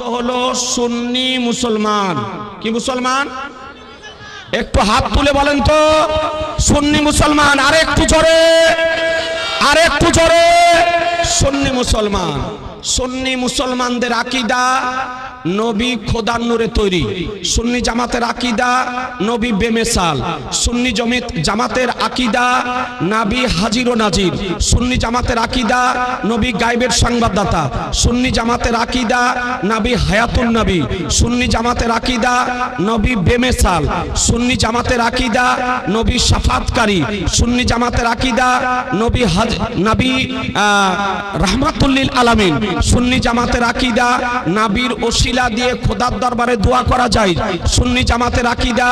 হলো সুন্নি মুসলমান। কি মুসলমান? একটু হাত তুলে বলেন তো, সুন্নি মুসলমান, আরেকটু জোরে আর একটু জোরে, সুন্নি মুসলমান। সুন্নি মুসলমানদের আকিদা নবী খোদার নূরে তৈরি। সুন্নি জামাতের আকিদা নবী বেমেসাল। সুন্নি জমিত জামাতের আকিদা নাবি হাজির ও নাজির। সুন্নি জামাতের আকিদা নবী গাইবের সংবাদদাতা। সুন্নি জামাতের আকিদা নাবি হায়াতুন নবী। সুন্নি জামাতের আকিদা নবী বেমেসাল। সুন্নি জামাতের আকিদা নবী সাফাতকারী। সুন্নি জামাতের আকিদা নবী হাজ নবী রাহমাতুল্লিল আলামিন। সুন্নি জামাতের আকিদা, নাবির ওসিলা দিয়ে খোদার দরবারে দোয়া করা যায়। সুন্নি জামাতের আকিদা,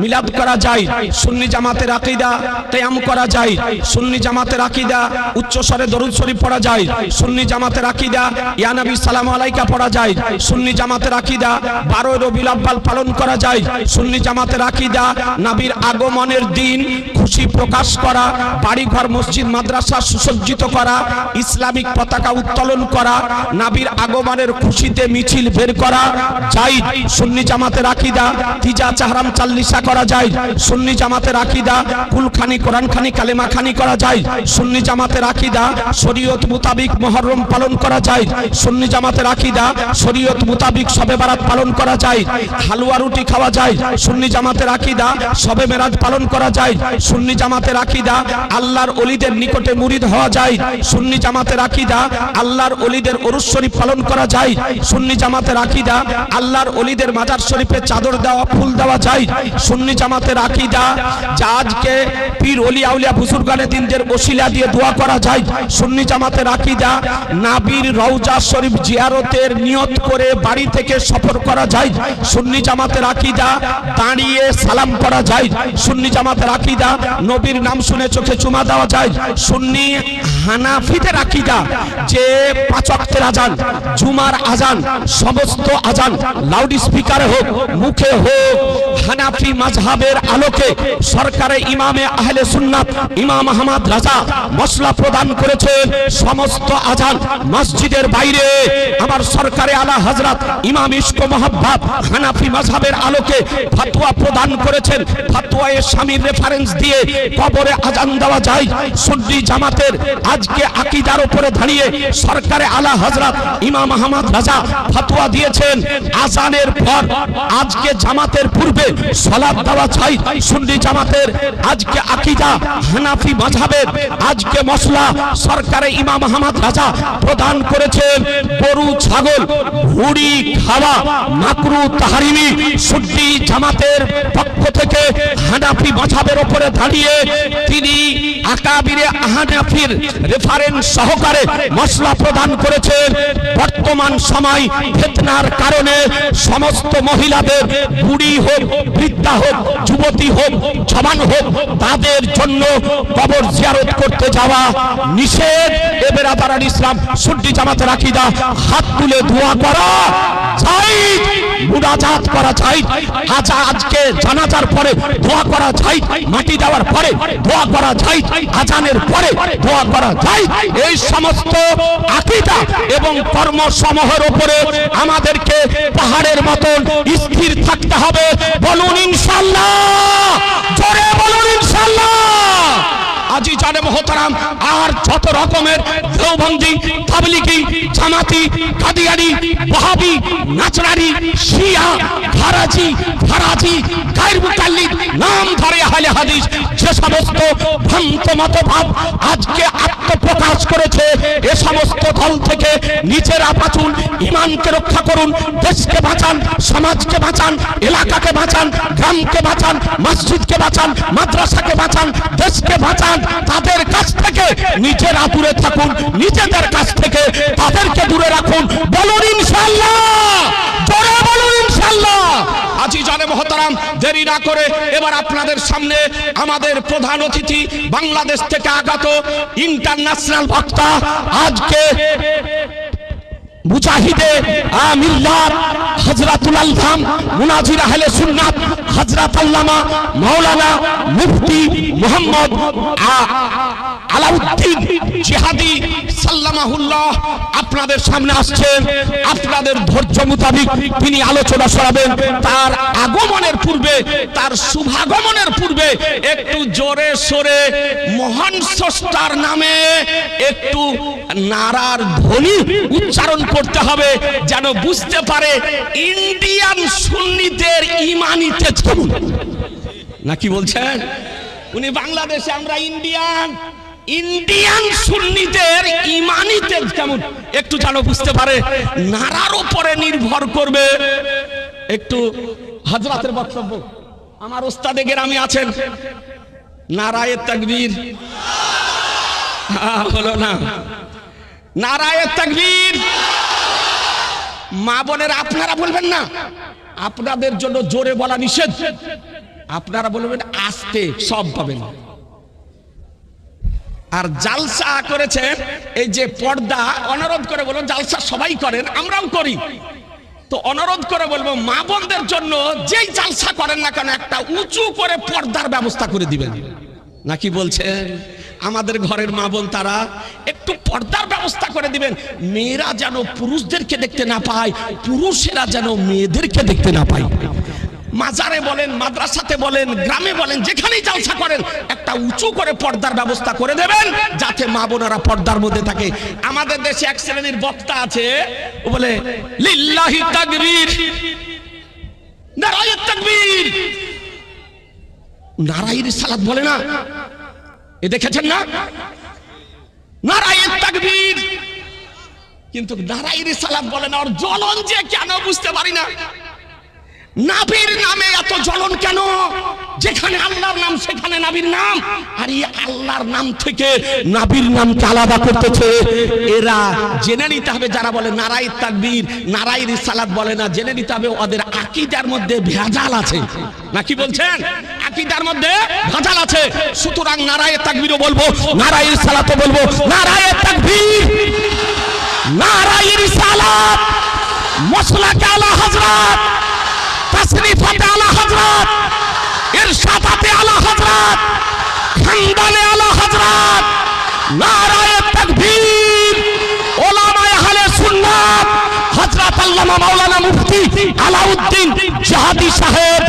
মিলাদ করা যায়। সুন্নি জামাতের আকিদা, কেয়াম করা যায়। সুন্নি জামাতের আকিদা উচ্চ স্বরে দরুদ শরীফ পড়া যায়। সুন্নি জামাতের আকিদা, ইয়া নবী সালাম আলাইকা পড়া যায়। সুন্নি জামাতের আকিদা বারোই রবিউল আব্বাল পালন করা যায়। সুন্নি জামাতের আকিদা, নাবির আগমনের দিন খুশি প্রকাশ করা, বাড়িঘর, মসজিদ, মাদ্রাসা সুসজ্জিত করা, ইসলামিক পতাকা উত্তোলন করা নাবির আগমনের খুশিতে মিছিল বের করা যায় সুন্নি জামাতের আকিদা, তিজা চাহরাম চাল্লিশা করা যায়, সুন্নি জামাতের আকিদা, কুলখানি, কোরআনখানি, কালেমাখানি করা যায়, সুন্নি জামাতের আকিদা, শরীয়ত মুতাবিক মহরম পালন করা যায়, সুন্নি জামাতের আকিদা, শরীয়ত মুতাবিক সবে বারাত পালন করা যায়, হালুয়া রুটি খাওয়া যায়, সুন্নি জামাতের আকিদা সবে মেরাজ পালন করা যায়, সুন্নি জামাতের আকিদা আল্লাহর অলিদের নিকটে মুরিদ হওয়া যায়, সুন্নি জামাতের আকিদা আল্লাহর অলিদের অরুস শরীফ পালন করা যায়, সুন্নি জামাতের আকিদা, আল্লাহর অলিদের মাজার শরীফে চাদর দেওয়া, ফুল দেওয়া যায়, সুন্নি জামাতের আকিদা, যা আজকে পীর অলি আউলিয়া বুজুর্গানে দিনদের ওসিলা দিয়ে দোয়া করা যায়, সুন্নি জামাতের আকিদা, নাবির রওজা শরীফ জিয়ারতের নিয়ত করে বাড়ি থেকে সফর করা যায়, সুন্নি জামাতের আকিদা, দাঁড়িয়ে সালাম করা যায়, সুন্নি জামাতের আকিদা, নবীর নাম শুনে চোখে চুমা দেওয়া যায়, সুন্নি হানাফিদের আকিদা, যে পাঁচ ওয়াক্তের আজান, জুমার আজান, সমস্ত আজান লাউড স্পিকারে হোক, মুখে হোক, হানাফি মাযহাবের আলোকে সরকারে ইমামে আহলে সুন্নাত, ইমাম আহমদ রাজা মশলা প্রদান করেছেন সমস্ত আজান মসজিদের বাইরে। আমার সরকারে আলা হযরত ইমাম ইশক মোহাব্বত হানাফি মাযহাবের আলোকে ফতোয়া প্রদান করেছেন। ফতোয়ায়ে স্বামীর রেফারেন্স দিয়ে কবরে আজান দেওয়া যায়। সুন্নি জামাতের আজকে আকীদার উপরে দাঁড়িয়ে সরকারে আলা হযরত ইমাম আহমদ রাজা ফতোয়া দিয়েছেন আজানের পর আজকে জামাতের পূর্বে সালাত দেওয়া চাই, সুন্নি জামাতের। আজকে আকীদা হানাফি মাযহাবের আজকে মশলা সরকারে ইমাম আহমদ রাজা প্রদান করেছেন। গরু, ছাগল, ভুড়ি, খাওয়া, মাকরু, তাহারিমি সুন্নি জামাতের পক্ষ থেকে হানাফি মাযহাবের উপরে দাঁড়িয়ে তিনি আকাবিরে হানাফির রেফারেন্স সহকারে মশলা প্রদান করেছেন। বর্তমান সময় ফিতনার কারণে সমস্ত মহিলাদের বুড়ি হোক, বৃদ্ধা হোক, যুবতী হোক জবান হোক, তাদের জন্য কবর জিয়ারত করতে যাওয়া নিষেধ। এ বেরাদারান ইসলাম সুন্নি জামাতের আকীদা হাত তুলে দোয়া করা চাই। মুনাজাত করা চাই। আজ আজকে জানাজার পরে দোয়া করা চাই। মাটি দেওয়ার পরে দোয়া করা চাই। আজানের পরে দোয়া করা চাই। এই সমস্ত আকীদা এবং কর্মসমূহের উপরে আমাদেরকে পাহাড়ের মতন স্থির থাকতে হবে। বলুন ইনশাল্লাহ জোরে বলুন ইনশাল্লাহ আজি জানে মোহতারাম, আর যত রকমের দেওবন্দি, তাবলিগি, জামাতি, কাদিয়ানি ওয়াহাবি নাচরানি, শিয়া ফারাজি ফারাজি গায়ের আহলে হাদিস, যে সমস্ত ভ্রান্ত মতভাব আজকে আত্মপ্রকাশ করেছে, এ সমস্ত দল থেকে নিজেরা বাঁচুন ইমানকে রক্ষা করুন, দেশকে বাঁচান, সমাজকে বাঁচান, এলাকাকে বাঁচান, গ্রামকে বাঁচান, মসজিদকে বাঁচান, মাদ্রাসাকে বাঁচান, দেশকে বাঁচান, তাদের কাছ থেকে নিজেরা দূরে থাকুন, নিজেদের কাছ থেকে তাদেরকে দূরে রাখুন। বলুন ইনশাল্লাহ জোরে বলুন ইনশাল্লাহ আজি জানে মহতারাম, দেরি না করে এবার আপনাদের সামনে আমাদের প্রধান অতিথি, বাংলাদেশ থেকে আগত ইন্টারন্যাশনাল বক্তা, আজকে মুজাহিদে আমিল্লাহ হযরতুল আলহাম, মুনাজির আহলে সুন্নাত হজরত আল্লামা মাওলানা মুফতি মোহাম্মদ আলাউদ্দিন জিহাদি সাল্লামাহুল্লাহ আপনাদের সামনে আসছেন আপনাদের ধৈর্য মোতাবিক তিনি আলোচনা শোনাবেন। তার আগমনের পূর্বে, তার শুভাগমনের পূর্বে একটু জোরে সোরে মহান স্রষ্টার নামে একটু নারার ধ্বনি উচ্চারণ করতে হবে, যেন বুঝতে পারে ইন্ডিয়ান সুন্নিদের ইমানিতে কেমন নাকি বলছেন? উনি বাংলাদেশে, আমরা ইন্ডিয়ান। ইন্ডিয়ান সুন্নিদের ইমানিতে কেমন? একটু যেন বুঝতে পারে, নারার উপরে নির্ভর করবে। একটু হজরতের বক্তব্য। আমার ওস্তাদে গ্রামে আছেন। নারায়ের তাকবীর। হলো না। নারায়ের তাকবীর। মা বোনের, আপনারা বলবেন না। আপনাদের জন্য জোরে বলা নিষেধ। আপনারা বলবেন, আস্তে সব পাবেন। আর জালসা করেছেন এই যে পর্দা, অনুরোধ করে বলুন, জালসা সবাই করেন, আমরাও করি। তো অনুরোধ করে বলব, মা বোনদের জন্য যেই জালসা করেন না কেন, একটা উঁচু করে পর্দার ব্যবস্থা করে দিবেন। নাকি বলছেন? আমাদের ঘরের মা বোন তারা একটু পর্দার ব্যবস্থা করে দিবেন। মেয়েরা যেন পুরুষদেরকে দেখতে না পায়, পুরুষেরা যেন মেয়েদেরকে দেখতে না পায়। মাজারে বলেন, মাদ্রাসাতে বলেন, গ্রামে বলেন, যেখানেই জালসা করেন, একটা উঁচু করে পর্দার ব্যবস্থা করে দেবেন যাতে মা বোনেরা পর্দার মধ্যে থাকে। আমাদের দেশে এক শ্রেণির বক্তা আছে, ও বলে, লিল্লাহি তাকবীর। নারায়ের তাকবীর। নারায়ের সালাত বলে না এ দেখেছেন না? নারায়ের তাকবীর। কিন্তু নারায়ের সালাত বলে না ওর জ্বলন যে কেন বুঝতে পারি না। নাবির নামে এত জ্বলন কেন? যেখানে আল্লাহর নাম, সেখানে নাবির নাম। আর এই আল্লাহর নাম থেকে নাবির নামকে আলাদা করতেছে। এরা জেনে নিতে হবে, যারা বলে নারাই তাকবীর নারাই রিসালাত বলে না, জেনে নিতে হবে ওদের আকিদার মধ্যে ভেজাল আছে। নাকি বলছেন? আকিদার মধ্যে ভেজাল আছে। সুতরাং নারায় তাকবীরও বলব নারাই সালাতও বলব, নারায় তাকবীর নারাই রিসালাত, মসলাকে আলা হযরত, তসরিফাতে আলা হযরত, ইরশাদাতে আলা হযরত, খানদানে আলা হযরত, নারায়ে তাকবীর, ওলামায়ে আহলে সুন্নাত, হযরত আল্লামা মাওলানা মুফতি আলাউদ্দিন জাহাদি সাহেব।